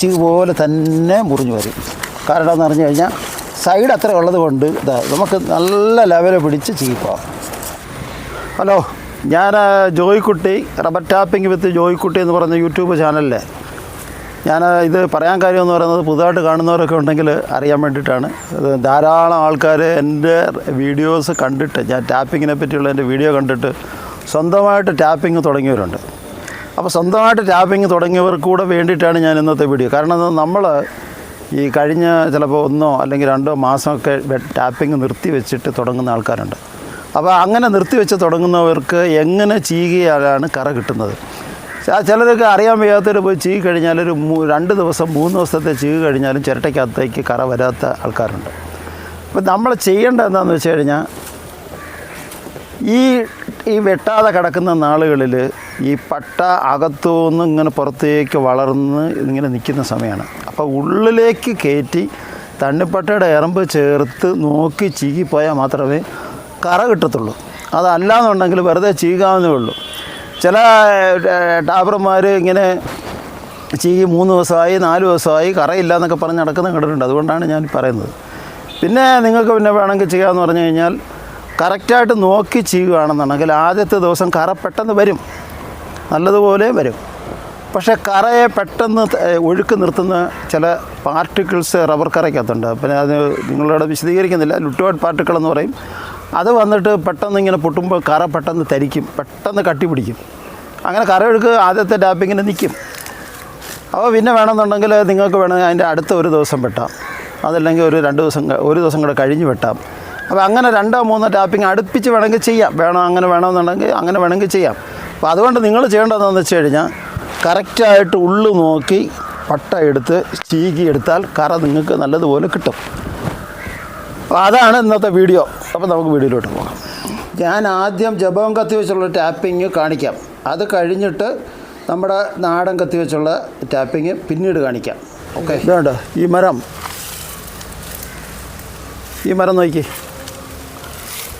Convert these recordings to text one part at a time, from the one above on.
ചീ പോലെ തന്നെ മുറിഞ്ഞു വരും. കാരണം എന്ന് പറഞ്ഞു കഴിഞ്ഞാൽ സൈഡ് അത്ര ഉള്ളത് കൊണ്ട് ഇതാ നമുക്ക് നല്ല ലെവൽ പിടിച്ച് ചീപ്പാം. ഹലോ ഞാൻ Joykutty rubber tapping with Joykutty എന്ന് പറയുന്ന യൂട്യൂബ് ചാനലിലെ. ഞാൻ ഇത് പറയാൻ കാര്യം എന്ന് പറയുന്നത് പുതുതായിട്ട് കാണുന്നവരൊക്കെ ഉണ്ടെങ്കിൽ അറിയാൻ വേണ്ടിയിട്ടാണ്. ധാരാളം ആൾക്കാർ എന്റെ വീഡിയോസ് കണ്ടിട്ട് ഞാൻ ടാപ്പിങ്ങിനെ പറ്റിയുള്ള എന്റെ വീഡിയോ കണ്ടിട്ട് സ്വന്തമായിട്ട് ടാപ്പിംഗ് തുടങ്ങിയവരുണ്ട്. അപ്പോൾ സ്വന്തമായിട്ട് ടാപ്പിംഗ് തുടങ്ങിയവർക്ക് കൂടെ വേണ്ടിയിട്ടാണ് ഞാൻ ഇന്നത്തെ വീഡിയോ കാരണം നമ്മൾ ഈ കഴിഞ്ഞ ചിലപ്പോൾ ഒന്നോ അല്ലെങ്കിൽ രണ്ടോ മാസമൊക്കെ ടാപ്പിംഗ് നിർത്തി വെച്ചിട്ട് തുടങ്ങുന്ന ആൾക്കാരുണ്ട്. അപ്പോൾ അങ്ങനെ നിർത്തി വെച്ച് തുടങ്ങുന്നവർക്ക് എങ്ങനെ ചീകിയാലാണ് കറ കിട്ടുന്നത്? ചിലർക്ക് അറിയാൻ വയ്യാത്തവർ പോയി ചീകി കഴിഞ്ഞാൽ ഒരു രണ്ട് ദിവസം മൂന്ന് ദിവസത്തെ ചീകി കഴിഞ്ഞാലും ചിരട്ടയ്ക്കകത്തേക്ക് കറ വരാത്ത ആൾക്കാരുണ്ട്. അപ്പം നമ്മൾ ചെയ്യേണ്ടത് എന്താണെന്ന് വെച്ച് കഴിഞ്ഞാൽ ഈ ഈ വെട്ടാതെ കിടക്കുന്ന നാളുകളിൽ ഈ പട്ട അകത്തുനിന്ന് ഇങ്ങനെ പുറത്തേക്ക് വളർന്ന് ഇങ്ങനെ നിൽക്കുന്ന സമയമാണ്. അപ്പോൾ ഉള്ളിലേക്ക് കയറ്റി തണ്ണിപ്പട്ടയുടെ എറമ്പ് ചേർത്ത് നോക്കി ചീകിപ്പോയാൽ പോയാൽ മാത്രമേ കറ കിട്ടത്തുള്ളൂ. അതല്ലാന്നുണ്ടെങ്കിൽ വെറുതെ ചീകാവുന്നേ ഉള്ളൂ. ചില ടാബർമാർ ഇങ്ങനെ ചീകി മൂന്ന് ദിവസമായി നാല് ദിവസമായി കറയില്ല എന്നൊക്കെ പറഞ്ഞ് നടക്കുന്ന കണ്ടിട്ടുണ്ട്. അതുകൊണ്ടാണ് ഞാൻ പറയുന്നത്. പിന്നെ നിങ്ങൾക്ക് പിന്നെ വേണമെങ്കിൽ ചെയ്യാമെന്ന് പറഞ്ഞു കഴിഞ്ഞാൽ കറക്റ്റായിട്ട് നോക്കി ചെയ്യുകയാണെന്നുണ്ടെങ്കിൽ ആദ്യത്തെ ദിവസം കറ പെട്ടെന്ന് വരും. നല്ലതുപോലെ വരും. പക്ഷേ കറയെ പെട്ടെന്ന് ഒഴുക്ക് നിർത്തുന്ന ചില പാർട്ടിക്കിൾസ് റബ്ബർ കറയ്ക്കകത്തുണ്ട്. പിന്നെ അത് നിങ്ങളോട് വിശദീകരിക്കുന്നില്ല. ലുട്ടോഡ് പാർട്ടിക്കിൾ എന്ന് പറയും. അത് വന്നിട്ട് പെട്ടെന്ന് ഇങ്ങനെ പൊട്ടുമ്പോൾ കറ പെട്ടെന്ന് തരിക്കും. പെട്ടെന്ന് കട്ടി പിടിക്കും അങ്ങനെ കറയൊഴുക്ക് ആദ്യത്തെ ടാപ്പിങ്ങിന് നിൽക്കും. അപ്പോൾ പിന്നെ വേണമെന്നുണ്ടെങ്കിൽ നിങ്ങൾക്ക് വേണമെങ്കിൽ അതിന്റെ അടുത്ത ഒരു ദിവസം വെട്ടാം. അതല്ലെങ്കിൽ ഒരു രണ്ട് ദിവസം ഒരു ദിവസം കൂടെ കഴിഞ്ഞ് വെട്ടാം. അപ്പോൾ അങ്ങനെ രണ്ടോ മൂന്നോ ടാപ്പിംഗ് അടുപ്പിച്ച് വേണമെങ്കിൽ ചെയ്യാം. വേണം അങ്ങനെ വേണമെന്നുണ്ടെങ്കിൽ അങ്ങനെ വേണമെങ്കിൽ ചെയ്യാം. അപ്പോൾ അതുകൊണ്ട് നിങ്ങൾ ചെയ്യേണ്ടതെന്ന് വെച്ച് കഴിഞ്ഞാൽ കറക്റ്റായിട്ട് ഉള്ളു നോക്കി പട്ട എടുത്ത് ചീകി എടുത്താൽ കറ നിങ്ങൾക്ക് നല്ലതുപോലെ കിട്ടും. അപ്പോൾ അതാണ് ഇന്നത്തെ വീഡിയോ. അപ്പോൾ നമുക്ക് വീഡിയോയിലോട്ട് പോകാം. ഞാൻ ആദ്യം ജപം കത്തി വെച്ചുള്ള ടാപ്പിംഗ് കാണിക്കാം. അത് കഴിഞ്ഞിട്ട് നമ്മുടെ നാടൻ കത്തി വെച്ചുള്ള ടാപ്പിംഗ് പിന്നീട് കാണിക്കാം. ഓക്കെ? ഇതുണ്ട് ഈ മരം. ഈ മരം നോക്കി.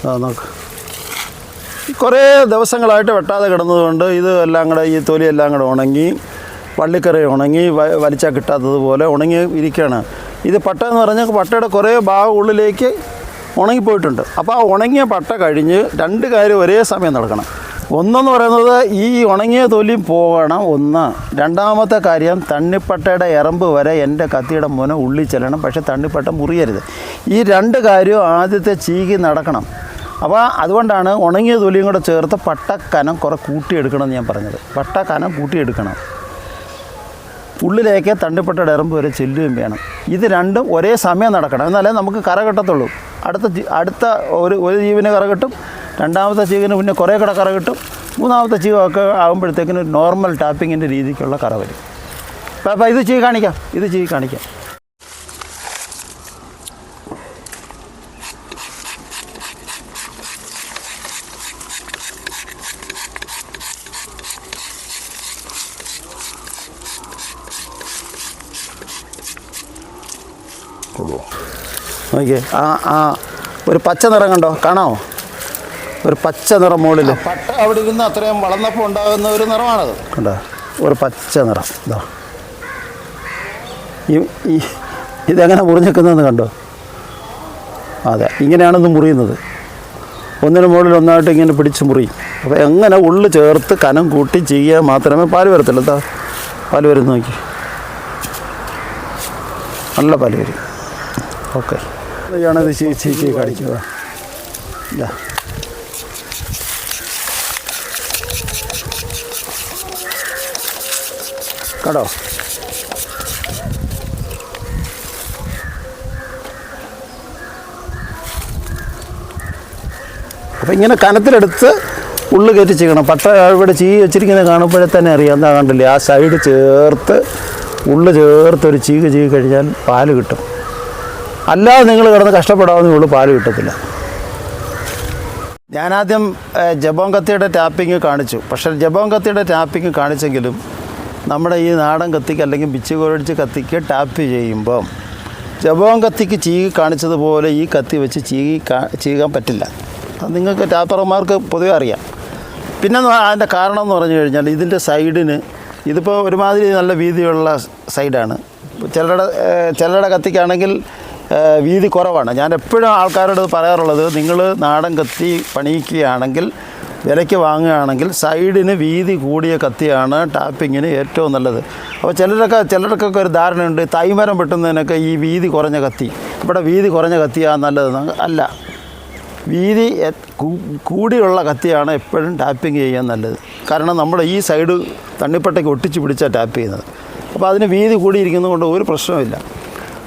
ആ നോക്ക്. കുറേ ദിവസങ്ങളായിട്ട് വെട്ടാതെ കിടന്നതുകൊണ്ട് ഇത് എല്ലാം കൂടെ ഈ തൊലി എല്ലാം കൂടെ ഉണങ്ങി വള്ളിക്കറി ഉണങ്ങി വലിച്ചാൽ കിട്ടാത്തതുപോലെ ഉണങ്ങി ഇരിക്കുകയാണ്. ഇത് പട്ട എന്ന് പറഞ്ഞാൽ പട്ടയുടെ കുറേ ഭാഗം ഉള്ളിലേക്ക് ഉണങ്ങിപ്പോയിട്ടുണ്ട്. അപ്പോൾ ആ ഉണങ്ങിയ പട്ട കഴിഞ്ഞ് രണ്ട് കാര്യം ഒരേ സമയം നടക്കണം. ഒന്നെന്ന് പറയുന്നത് ഈ ഉണങ്ങിയ തൊലി പോകണം ഒന്ന്. രണ്ടാമത്തെ കാര്യം തണ്ണിപ്പട്ടയുടെ എറമ്പ് വരെ എന്റെ കത്തിയുടെ മുന ഉള്ളിൽ ചെല്ലണം പക്ഷേ തണ്ണിപ്പട്ട മുറിയരുത്. ഈ രണ്ട് കാര്യവും ആദ്യത്തെ ചീകി നടക്കണം. അപ്പോൾ അതുകൊണ്ടാണ് ഉണങ്ങിയ തൊലിയും കൂടെ ചേർത്ത് പട്ടക്കനം കുറെ കൂട്ടിയെടുക്കണം എന്ന് ഞാൻ പറഞ്ഞത്. പട്ടക്കനം കൂട്ടിയെടുക്കണം. ഉള്ളിലേക്ക് തണ്ടിപ്പെട്ട ഇറമ്പ് വരെ ചെല്ലുകയും വേണം. ഇത് രണ്ടും ഒരേ സമയം നടക്കണം. എന്നാലേ നമുക്ക് കറ കിട്ടത്തുള്ളൂ. അടുത്ത അടുത്ത ഒരു ഒരു ജീവന് കറ കിട്ടും. രണ്ടാമത്തെ ജീവന് പിന്നെ കുറേ കൂടെ കറ കിട്ടും. മൂന്നാമത്തെ ജീവമൊക്കെ ആകുമ്പോഴത്തേക്കിന് നോർമൽ ടാപ്പിങ്ങിന്റെ രീതിക്കുള്ള കറ വരും. അപ്പോൾ ഇത് ചെയ്ത് കാണിക്കാം. ഇത് ചെയ്ത് കാണിക്കാം. നോക്കിയേ. ആ ആ. ഒരു പച്ച നിറം കണ്ടോ? കാണാമോ ഒരു പച്ച നിറം മുകളിൽ. പട്ട അവിടെ ഇരുന്ന് അത്രയും വളർന്നപ്പോൾ ഉണ്ടാകുന്ന ഒരു നിറമാണത്. കണ്ടോ? ഒരു പച്ച നിറം. ഇതാ. ഈ ഇതെങ്ങനെ മുറിഞ്ഞിക്കുന്നതെന്ന് കണ്ടോ? അതെ ഇങ്ങനെയാണ് മുറിയുന്നത്. ഒന്നിന് മുകളിൽ ഒന്നായിട്ട് ഇങ്ങനെ പിടിച്ച് മുറിയും അപ്പോൾ എങ്ങനെ ഉള്ളു ചേർത്ത് കനം കൂട്ടി ചെയ്യുക മാത്രമേ പാൽ വരത്തുള്ളൂ. എന്താ പാൽ വരുന്ന നോക്കി. നല്ല പാൽ വരും. ഓക്കെ. ഇതാണിത് ചീച്ചി കാണിക്കുക ഇതാ. കണ്ടോ? അപ്പം ഇങ്ങനെ കനത്തിലെടുത്ത് ഉള്ളു കയറ്റി ചെയ്യണം. പട്ട ഇവിടെ ചീ വെച്ചിരിക്കുന്നത് കാണുമ്പോഴേ തന്നെ അറിയാം. എന്താ കണ്ടില്ലേ? ആ സൈഡ് ചേർത്ത് ഉള്ളു ചേർത്ത് ഒരു ചീക ചീ കഴിഞ്ഞാൽ പാൽ കിട്ടും. അല്ലാതെ നിങ്ങൾ കിടന്ന് കഷ്ടപ്പെടാവുന്നേ ഉള്ളൂ പാൽ കിട്ടത്തില്ല. ഞാനാദ്യം ജബോങ് ജബോം കത്തിയുടെ ടാപ്പിംഗ് കാണിച്ചു. പക്ഷേ ജബോം കത്തിയുടെ ടാപ്പിംഗ് കാണിച്ചെങ്കിലും നമ്മുടെ ഈ നാടൻ കത്തിക്ക് അല്ലെങ്കിൽ ബിച്ച് കുഴച്ച് കത്തിക്ക് ടാപ്പ് ചെയ്യുമ്പം ജബോം കത്തിക്ക് ചീകി കാണിച്ചതുപോലെ ഈ കത്തി വെച്ച് ചീകി ചീകാൻ പറ്റില്ല. അത് നിങ്ങൾക്ക് ടാപ്പർമാർക്ക് പൊതുവെ അറിയാം. പിന്നെ അതിന്റെ കാരണം എന്ന് പറഞ്ഞു കഴിഞ്ഞാൽ ഇതിന്റെ സൈഡിന് ഇതിപ്പോൾ ഒരുമാതിരി നല്ല വീതിയുള്ള സൈഡാണ്. ചിലരുടെ ചിലരുടെ കത്തിക്കാണെങ്കിൽ വീതി കുറവാണ്. ഞാൻ എപ്പോഴും ആൾക്കാരോട് പറയാറുള്ളത് നിങ്ങൾ നാടൻ കത്തി പണിയിക്കുകയാണെങ്കിൽ വിലയ്ക്ക് വാങ്ങുകയാണെങ്കിൽ സൈഡിന് വീതി കൂടിയ കത്തിയാണ് ടാപ്പിങ്ങിന് ഏറ്റവും നല്ലത്. അപ്പോൾ ചിലരൊക്കെ ചിലർക്കൊക്കെ ഒരു ധാരണയുണ്ട് തൈമരം വെട്ടുന്നതിനൊക്കെ ഈ വീതി കുറഞ്ഞ കത്തി. ഇവിടെ വീതി കുറഞ്ഞ കത്തിയാണ് നല്ലത്. അല്ല വീതി കൂടിയുള്ള കത്തിയാണ് എപ്പോഴും ടാപ്പിംഗ് ചെയ്യാൻ നല്ലത്. കാരണം നമ്മൾ ഈ സൈഡ് തണ്ണിപ്പട്ടയ്ക്ക് ഒട്ടിച്ച് പിടിച്ചാൽ ടാപ്പ് ചെയ്യുന്നത്. അപ്പോൾ അതിന് വീതി കൂടിയിരിക്കുന്നത് കൊണ്ട് ഒരു പ്രശ്നമില്ല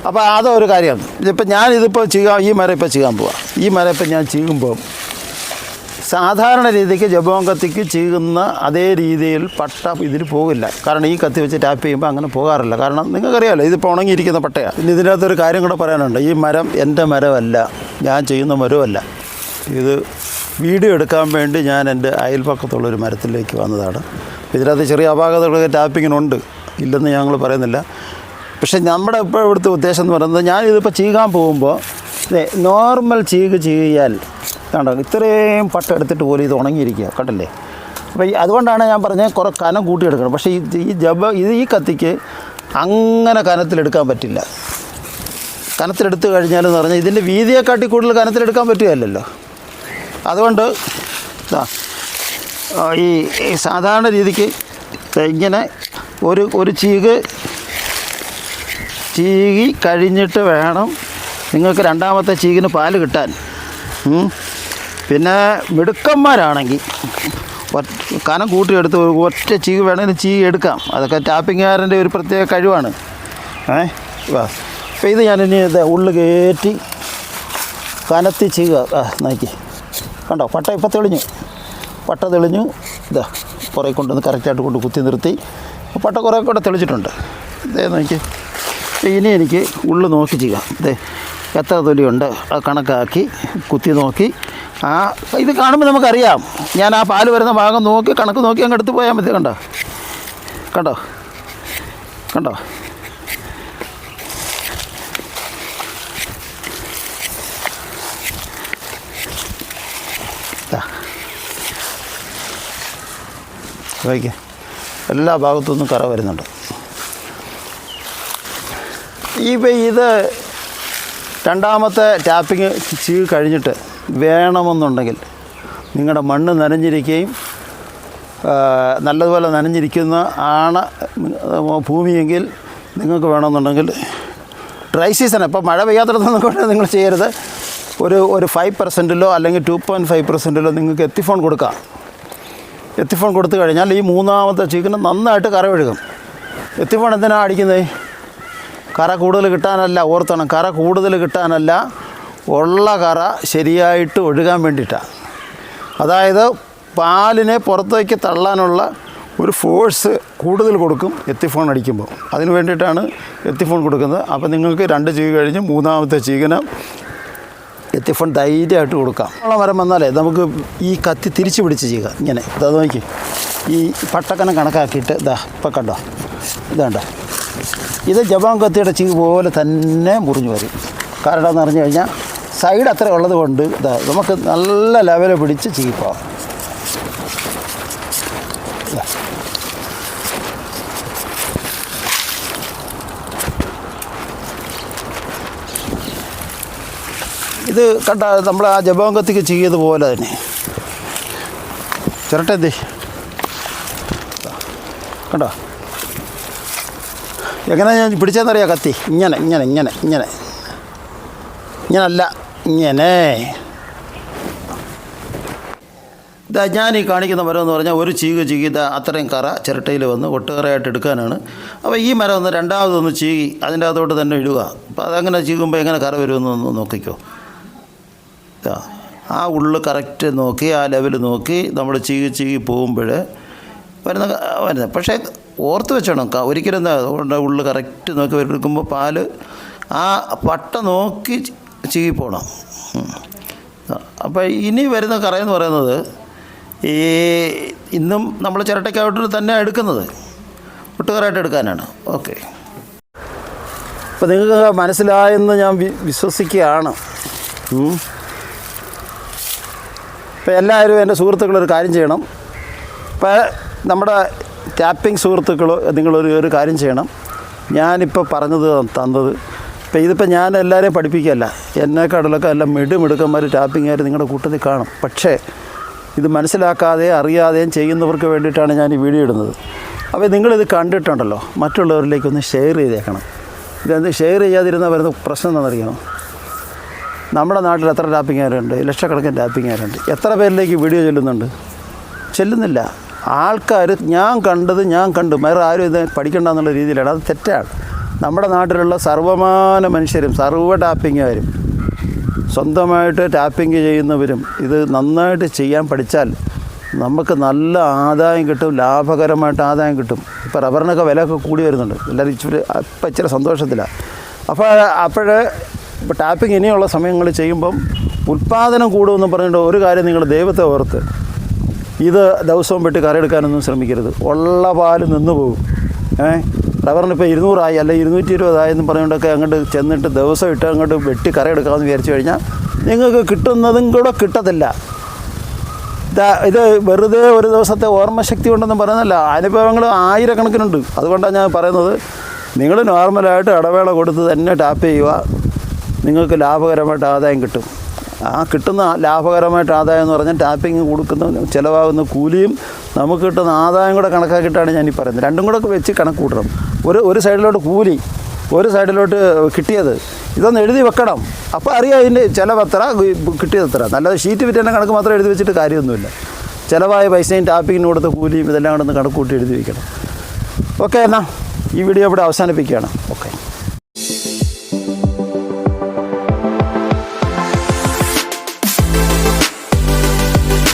അപ്പോൾ അതൊരു കാര്യമാണ് ഇതിപ്പോൾ ഞാനിതിപ്പോൾ ചെയ്യാം ഈ മരം ഇപ്പോൾ ചെയ്യാൻ പോവാം. ഈ മരം ഇപ്പം ഞാൻ ചെയ്യുമ്പോൾ സാധാരണ രീതിക്ക് ജബോം കത്തിക്ക് ചെയ്യുന്ന അതേ രീതിയിൽ പട്ട ഇതിൽ പോകില്ല. കാരണം ഈ കത്തി വെച്ച് ടാപ്പ് ചെയ്യുമ്പോൾ അങ്ങനെ പോകാറില്ല. കാരണം നിങ്ങൾക്കറിയാമല്ലോ ഇതിപ്പോൾ ഉണങ്ങിയിരിക്കുന്ന പട്ടയാണ് പിന്നെ ഇതിനകത്തൊരു കാര്യം കൂടെ പറയാനുണ്ട്. ഈ മരം എന്റെ മരമല്ല ഞാൻ ചെയ്യുന്ന മരമല്ല ഇത് വീഡിയോ എടുക്കാൻ വേണ്ടി ഞാൻ എന്റെ അയൽപക്കത്തുള്ളൊരു മരത്തിലേക്ക് വന്നതാണ്. ഇതിനകത്ത് ചെറിയ അപാകതകളൊക്കെ ടാപ്പിങ്ങിനുണ്ട് ഇല്ലെന്ന് ഞങ്ങൾ പറയുന്നില്ല. പക്ഷേ നമ്മുടെ ഇപ്പോൾ ഇവിടുത്തെ ഉദ്ദേശം എന്ന് പറയുന്നത് ഞാനിതിപ്പോൾ ചീകാൻ പോകുമ്പോൾ നോർമൽ ചീക് ചെയ്യാൽ കണ്ടോ ഇത്രയും പട്ട എടുത്തിട്ട് പോലും ഇത് ഉണങ്ങിയിരിക്കുക കണ്ടല്ലേ? അപ്പോൾ അതുകൊണ്ടാണ് ഞാൻ പറഞ്ഞത് കുറേ കനം കൂട്ടിയെടുക്കണം. പക്ഷേ ഈ ഈ ജബ ഇത് ഈ കത്തിക്ക് അങ്ങനെ കനത്തിലെടുക്കാൻ പറ്റില്ല. കനത്തിലെടുത്ത് കഴിഞ്ഞാലെന്ന് പറഞ്ഞാൽ ഇതിന്റെ വീതിയെക്കാട്ടി കൂടുതൽ കനത്തിലെടുക്കാൻ പറ്റുകയല്ലോ അതുകൊണ്ട് ഈ സാധാരണ രീതിക്ക് ഇങ്ങനെ ഒരു ഒരു ചീക് ചീകി കഴിഞ്ഞിട്ട് വേണം നിങ്ങൾക്ക് രണ്ടാമത്തെ ചീകിന് പാൽ കിട്ടാൻ. പിന്നെ മിടുക്കന്മാരാണെങ്കിൽ കനം കൂട്ടിയെടുത്ത് ഒറ്റ ചീക് വേണമെങ്കിൽ ചീകി എടുക്കാം. അതൊക്കെ ടാപ്പിങ്ങുകാരന്റെ ഒരു പ്രത്യേക കഴിവാണ്. ഏ? അപ്പോൾ ഇത് ഞാനിനി ഇത് ഉള്ളു കയറ്റി കനത്തി ചീക. ആ നോക്കി. കണ്ടോ? പട്ട ഇപ്പം തെളിഞ്ഞു. പട്ട തെളിഞ്ഞു. ഇതാ കുറേ കൊണ്ടുവന്ന് കറക്റ്റായിട്ട് കൊണ്ട് കുത്തി നിർത്തി. പട്ട കുറേ കൂടെ തെളിച്ചിട്ടുണ്ട്. ഇതേ നോക്കി. ഇനി എനിക്ക് ഉള്ളു നോക്കി ചെയ്യാം അതെ എത്ര തൊലിയുണ്ട്? അത് കണക്കാക്കി കുത്തി നോക്കി. ആ ഇത് കാണുമ്പോൾ നമുക്കറിയാം. ഞാൻ ആ പാൽ വരുന്ന ഭാഗം നോക്കി കണക്ക് നോക്കി അങ്ങ് എടുത്ത് പോയാൽ മതി. കണ്ടോ? കണ്ടോ? കണ്ടോ? എല്ലാ ഭാഗത്തുനിന്നും കറ വരുന്നുണ്ട്. ഇപ്പം ഇത് രണ്ടാമത്തെ ടാപ്പിങ് ചെയ്ത് കഴിഞ്ഞിട്ട് വേണമെന്നുണ്ടെങ്കിൽ നിങ്ങളുടെ മണ്ണ് നനഞ്ഞിരിക്കുകയും നല്ലതുപോലെ നനഞ്ഞിരിക്കുന്ന ആണ് ഭൂമിയെങ്കിൽ നിങ്ങൾക്ക് വേണമെന്നുണ്ടെങ്കിൽ ഡ്രൈ സീസൺ. ഇപ്പോൾ മഴ പെയ്യാത്തടത്തൊന്നും കൊണ്ട് നിങ്ങൾ ചെയ്യരുത്. ഒരു ഒരു ഫൈവ് പെർസെന്റിലോ അല്ലെങ്കിൽ ടു പോയിന്റ് ഫൈവ് പെർസെന്റിലോ നിങ്ങൾക്ക് എത്തിഫോൺ കൊടുക്കാം. എത്തിഫോൺ കൊടുത്തു കഴിഞ്ഞാൽ ഈ മൂന്നാമത്തെ ചീക്കിന് നന്നായിട്ട് കറ ഒഴുകും എത്തിഫോൺ എന്തിനാണ് അടിക്കുന്നത്? കറ കൂടുതൽ കിട്ടാനല്ല ഓർത്തണം കറ കൂടുതൽ കിട്ടാനല്ല ഉള്ള കറ ശരിയായിട്ട് ഒഴുകാൻ വേണ്ടിയിട്ടാണ് അതായത് പാലിനെ പുറത്തേക്ക് തള്ളാനുള്ള ഒരു ഫോഴ്സ് കൂടുതൽ കൊടുക്കും എത്തിഫോൺ അടിക്കുമ്പോൾ. അതിന് വേണ്ടിയിട്ടാണ് എത്തിഫോൺ കൊടുക്കുന്നത്. അപ്പോൾ നിങ്ങൾക്ക് രണ്ട് ചീക കഴിഞ്ഞ് മൂന്നാമത്തെ ചീകന എത്തിഫോൺ ധൈര്യമായിട്ട് കൊടുക്കാം. ഉള്ള മരം വന്നാലേ നമുക്ക് ഈ കത്തി തിരിച്ച് പിടിച്ച് ചെയ്യുക ഇങ്ങനെ. ഇതാ നോക്കി. ഈ പട്ടക്കനം കണക്കാക്കിയിട്ട് ഇതാ ഇപ്പം കണ്ടോ? ഇതാണ്ടോ ഇത് ജപാൻ കത്തിയുടെ ചീ പോലെ തന്നെ മുറിഞ്ഞു വരും. കാരണം എന്ന് പറഞ്ഞു കഴിഞ്ഞാൽ സൈഡ് അത്ര ഉള്ളത് കൊണ്ട് ഇതാ നമുക്ക് നല്ല ലെവൽ പിടിച്ച് ചീപ്പാവും ഇത്. കണ്ട നമ്മൾ ആ ജപാങ്കത്തിക്ക് ചെയ്തതുപോലെ തന്നെ. ചിരട്ടെന്തേ കണ്ടോ? എങ്ങനെ ഞാൻ പിടിച്ചതെന്നറിയാം കത്തി? ഇങ്ങനെ ഇങ്ങനെ ഇങ്ങനെ ഇങ്ങനെ. ഇങ്ങനല്ല ഇങ്ങനെ. ഇതാ ഞാൻ ഈ കാണിക്കുന്ന മരം എന്ന് പറഞ്ഞാൽ ഒരു ചീക് ചീകിത അത്രയും കറ ചിരട്ടയിൽ വന്ന് ഒട്ടുകറയായിട്ട് എടുക്കാനാണ്. അപ്പോൾ ഈ മരം ഒന്ന് രണ്ടാമതൊന്ന് ചീകി അതിന്റെ അകത്തോട്ട് തന്നെ ഇടുക. അപ്പോൾ അതങ്ങനെ ചീകുമ്പോൾ എങ്ങനെ കറ വരുമെന്ന് ഒന്ന് നോക്കിക്കോ. ആ ഉള്ളു കറക്റ്റ് നോക്കി ആ ലെവൽ നോക്കി നമ്മൾ ചീകി ചീകി പോകുമ്പോൾ വരുന്ന വരുന്നത്. പക്ഷേ ഓർത്ത് വെച്ചോണം. ഒരിക്കലും എന്താ അതുകൊണ്ട് ഉള്ളു കറക്റ്റ് നോക്കി എടുക്കുമ്പോൾ പാൽ ആ പട്ട നോക്കി ചി- പോണം. അപ്പോൾ ഇനി വരുന്ന കറയെന്ന് പറയുന്നത് ഈ ഇന്നും നമ്മൾ ചിരട്ടയ്ക്കായിട്ട് തന്നെ എടുക്കുന്നത്. ഒട്ടുകറായിട്ട് എടുക്കാനാണ്. ഓക്കെ. അപ്പോൾ നിങ്ങൾക്ക് മനസ്സിലായെന്ന് ഞാൻ വിശ്വസിക്കുകയാണ്. ഇപ്പം എല്ലാവരും എന്റെ സുഹൃത്തുക്കളൊരു കാര്യം ചെയ്യണം. അപ്പോൾ നമ്മുടെ ടാപ്പിംഗ് സുഹൃത്തുക്കൾ നിങ്ങളൊരു ഒരു കാര്യം ചെയ്യണം. ഞാനിപ്പോൾ പറഞ്ഞത് തന്നത് ഇപ്പം ഇതിപ്പോൾ ഞാൻ എല്ലാവരെയും പഠിപ്പിക്കുകയല്ല. എന്നെക്കാട്ടിലൊക്കെ എല്ലാം മിടുമിടുക്കന്മാർ ടാപ്പിങ്ങുകാർ നിങ്ങളുടെ കൂട്ടത്തിൽ കാണും. പക്ഷേ ഇത് മനസ്സിലാക്കാതെ അറിയാതെയും ചെയ്യുന്നവർക്ക് വേണ്ടിയിട്ടാണ് ഞാൻ ഈ വീഡിയോ ഇടുന്നത്. അപ്പോൾ നിങ്ങളിത് കണ്ടിട്ടുണ്ടല്ലോ. മറ്റുള്ളവരിലേക്കൊന്ന് ഷെയർ ചെയ്തേക്കണം. ഇതെന്ത് ഷെയർ ചെയ്യാതിരുന്ന വരുന്ന പ്രശ്നം എന്താണെന്നറിയാമോ നമ്മുടെ നാട്ടിൽ എത്ര ടാപ്പിങ്ങുകാരുണ്ട് ലക്ഷക്കണക്കിന് ടാപ്പിങ്ങുകാരുണ്ട് എത്ര പേരിലേക്ക് വീഡിയോ ചെല്ലുന്നുണ്ട്? ചെല്ലുന്നില്ല. ആൾക്കാർ ഞാൻ കണ്ടത് ഞാൻ കണ്ടു. വേറെ ആരും ഇത് പഠിക്കണ്ട എന്നുള്ള രീതിയിലാണ് അത് തെറ്റാണ്. നമ്മുടെ നാട്ടിലുള്ള സർവമാന മനുഷ്യരും സർവ ടാപ്പിങ്ങുകാരും സ്വന്തമായിട്ട് ടാപ്പിംഗ് ചെയ്യുന്നവരും ഇത് നന്നായിട്ട് ചെയ്യാൻ പഠിച്ചാൽ നമുക്ക് നല്ല ആദായം കിട്ടും ലാഭകരമായിട്ട് ആദായം കിട്ടും. ഇപ്പോൾ റബ്ബറിനൊക്കെ വിലയൊക്കെ കൂടി വരുന്നുണ്ട്. എല്ലാവരും ഇച്ചിരി അപ്പം ഇച്ചിരി സന്തോഷത്തിലാണ് അപ്പോൾ അപ്പോൾ ടാപ്പിംഗ് ഇനിയുള്ള സമയങ്ങളിൽ ചെയ്യുമ്പം ഉൽപ്പാദനം കൂടുമെന്ന് പറഞ്ഞിട്ട് ഒരു കാര്യം നിങ്ങൾ ദൈവത്തെ ഓർത്ത് ഇത് ദിവസവും പെട്ട് കറിയെടുക്കാനൊന്നും ശ്രമിക്കരുത്. ഉള്ള പാൽ നിന്ന് പോകും. ഏ? റബ്ബറിന് ഇപ്പോൾ ഇരുന്നൂറായി അല്ല ഇരുന്നൂറ്റി ഇരുപതായി എന്ന് പറഞ്ഞുകൊണ്ടൊക്കെ അങ്ങോട്ട് ചെന്നിട്ട് ദിവസം ഇട്ട് അങ്ങോട്ട് വെട്ടി കറിയെടുക്കാമെന്ന് വിചാരിച്ചു കഴിഞ്ഞാൽ നിങ്ങൾക്ക് കിട്ടുന്നതും കൂടെ കിട്ടത്തില്ല. ഇത് വെറുതെ ഒരു ദിവസത്തെ ഓർമ്മശക്തി കൊണ്ടൊന്നും പറയുന്നല്ല അനുഭവങ്ങൾ ആയിരക്കണക്കിനുണ്ട്. അതുകൊണ്ടാണ് ഞാൻ പറയുന്നത് നിങ്ങൾ നോർമലായിട്ട് ഇടവേള കൊടുത്ത് തന്നെ ടാപ്പ് ചെയ്യുക. നിങ്ങൾക്ക് ലാഭകരമായിട്ട് ആദായം കിട്ടും. ആ കിട്ടുന്ന ലാഭകരമായിട്ട് ആദായം എന്ന് പറഞ്ഞാൽ ടാപ്പിംഗ് കൊടുക്കുന്ന ചിലവാകുന്ന കൂലിയും നമുക്ക് കിട്ടുന്ന ആദായം കൂടെ കണക്കാക്കിയിട്ടാണ് ഞാൻ ഈ പറയുന്നത്. രണ്ടും കൂടെ വെച്ച് കണക്ക് കൂട്ടണം. ഒരു ഒരു സൈഡിലോട്ട് കൂലി ഒരു സൈഡിലോട്ട് കിട്ടിയത് ഇതൊന്ന് എഴുതി വെക്കണം. അപ്പോൾ അറിയാം ഇതിന്റെ ചിലവെത്ര കിട്ടിയതെത്ര നല്ലത് ഷീറ്റ് വിറ്റേണ്ട കണക്ക് മാത്രം എഴുതി വെച്ചിട്ട് കാര്യമൊന്നുമില്ല. ചിലവായ പൈസയും ടാപ്പിങ്ങിന് കൊടുത്ത കൂലിയും ഇതെല്ലാം കൂടെ ഒന്ന് കണക്ക് കൂട്ടി എഴുതി വയ്ക്കണം ഓക്കെ എന്നാൽ ഈ വീഡിയോ ഇവിടെ അവസാനിപ്പിക്കുകയാണ്.